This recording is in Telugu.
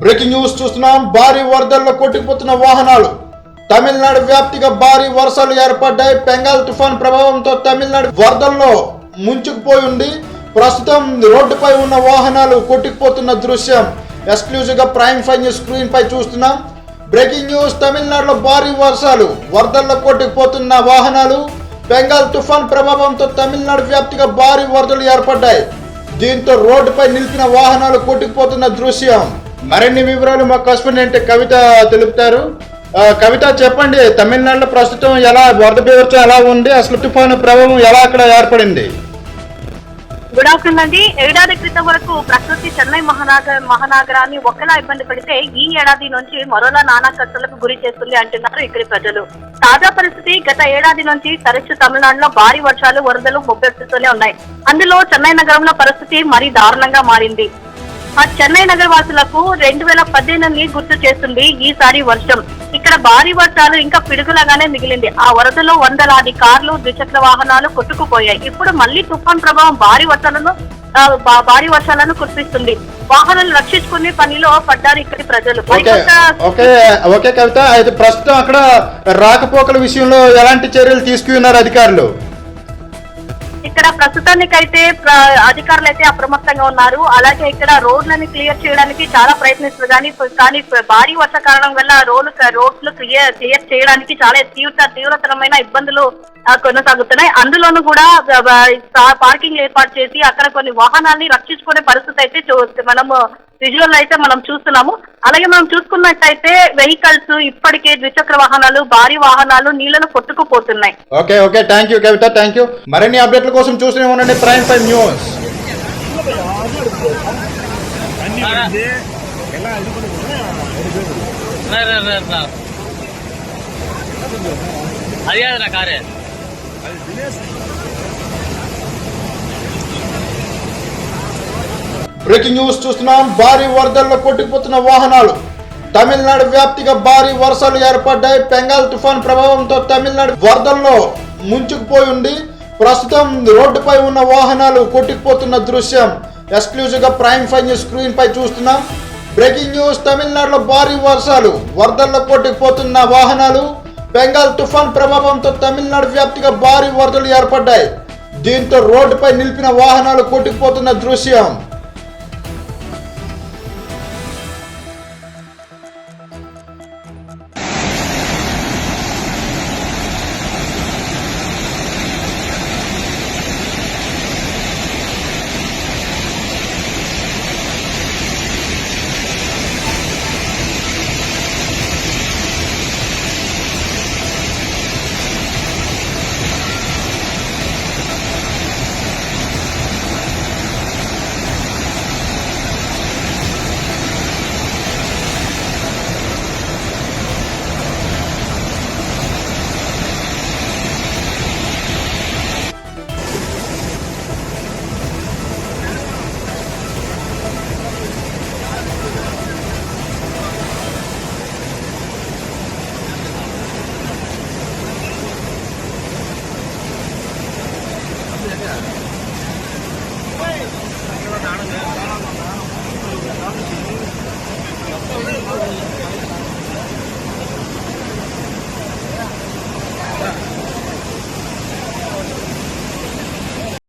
బ్రేకింగ్ న్యూస్ చూస్తున్నాం. భారీ వరదల్లో కొట్టుకుపోతున్న వాహనాలు. తమిళనాడు వ్యాప్తిగా భారీ వర్షాలు ఏర్పడ్డాయి. బెంగాల్ తుఫాన్ ప్రభావంతో తమిళనాడు వరదల్లో ముంచుకుపోయి ఉంది. ప్రస్తుతం రోడ్డుపై ఉన్న వాహనాలు కొట్టుకుపోతున్న దృశ్యం. ఎక్స్క్లూజివ్గా ప్రైమ్ ఫైవ్ న్యూస్ స్క్రీన్ పై చూస్తున్నాం. బ్రేకింగ్ న్యూస్ తమిళనాడులో భారీ వర్షాలు వరదల్లో కొట్టుకుపోతున్న వాహనాలు. బెంగాల్ తుఫాన్ ప్రభావంతో తమిళనాడు వ్యాప్తిగా భారీ వరదలు ఏర్పడ్డాయి. దీంతో రోడ్డుపై నిలిపిన వాహనాలు కొట్టుకుపోతున్న దృశ్యం. మరిన్ని వివరాలు మా కస్పెండెంట్ కవిత తెలుపుతారు. కవిత చెప్పండి తమిళనాడులో ప్రస్తుతం ఎలా వరద బీభత్సం ఎలా ఉంది అసలు తుఫాను ప్రభావం ఎలా అక్కడ ఏర్పడింది? గుడ్ ఆఫ్టర్నూన్ అండి. ఏడాది క్రితం వరకు ప్రకృతి చెన్నై మహానగర మహానగరాన్ని ఒకలా ఇబ్బంది పడితే ఈ ఏడాది నుంచి మరోలా నానా కష్టాలకు గురి చేస్తుంది అంటున్నారు ఇక్కడి ప్రజలు. తాజా పరిస్థితి గత ఏడాది నుంచి తరచు తమిళనాడులో భారీ వర్షాలు వరదలు ముప్పెత్తుతూనే ఉన్నాయి. అందులో చెన్నై నగరంలో పరిస్థితి మరీ దారుణంగా మారింది. ఆ చెన్నై నగర వాసులకు రెండు వేల పద్దెనిమిది గుర్తు చేస్తుంది ఈసారి వర్షం. ఇక్కడ భారీ వర్షాలు ఇంకా పిడుగులాగానే మిగిలింది. ఆ వరదలో వందలాది కార్లు ద్విచక్ర వాహనాలు కొట్టుకుపోయాయి. ఇప్పుడు మళ్ళీ తుఫాన్ ప్రభావం భారీ వర్షాలను భారీ వర్షాలను కురిపిస్తుంది. వాహనాలు రక్షించుకునే పనిలో పడ్డారు ఇక్కడి ప్రజలు. ఓకే కవిత. అయితే ప్రస్తుతం అక్కడ రాకపోకల విషయంలో ఎలాంటి చర్యలు తీసుకున్నారు అధికారులు? ఇక్కడ ప్రస్తుతానికైతే అధికారులు అయితే అప్రమత్తంగా ఉన్నారు. అలాగే ఇక్కడ రోడ్లని క్లియర్ చేయడానికి చాలా ప్రయత్నిస్తున్నారు. కానీ కానీ భారీ వర్ష కారణం వల్ల రోడ్లు రోడ్లు క్లియర్ క్లియర్ చేయడానికి చాలా తీవ్ర తీవ్రతరమైన ఇబ్బందులు కొనసాగుతున్నాయి. అందులోనూ కూడా పార్కింగ్ ఏర్పాటు చేసి అక్కడ కొన్ని వాహనాల్ని రక్షించుకునే పరిస్థితి అయితే మనము విజువల్ అయితే మనం చూస్తున్నాము. అలాగే మనం చూసుకున్నట్టయితే వెహికల్స్ ఇప్పటికే ద్విచక్ర వాహనాలు భారీ వాహనాలు నీళ్ళను కొట్టుకుపోతున్నాయి. Okay okay thank you Kavitha thank you మరిన్ని అప్డేట్ల కోసం చూస్తూనే ఉండండి. ప్రైమ్ ఫైవ్ న్యూస్ అది కాదు నా కారే బ్రేకింగ్ న్యూస్ చూస్తున్నాం. భారీ వరదల్లో కొట్టుకుపోతున్న వాహనాలు. తమిళనాడు వ్యాప్తిగా భారీ వర్షాలు ఏర్పడ్డాయి. బెంగాల్ తుఫాన్ ప్రభావంతో తమిళనాడు వరదల్లో ముంచుకుపోయి ఉంది. ప్రస్తుతం రోడ్డుపై ఉన్న వాహనాలు కొట్టుకుపోతున్న దృశ్యం. ఎక్స్క్లూజివ్గా ప్రైమ్ ఫైవ్ న్యూస్ స్క్రీన్ పై చూస్తున్నాం. బ్రేకింగ్ న్యూస్ తమిళనాడులో భారీ వర్షాలు వరదల్లో కొట్టుకుపోతున్న వాహనాలు. బెంగాల్ తుఫాన్ ప్రభావంతో తమిళనాడు వ్యాప్తిగా భారీ వరదలు ఏర్పడ్డాయి. దీంతో రోడ్డుపై నిలిపిన వాహనాలు కొట్టుకుపోతున్న దృశ్యం.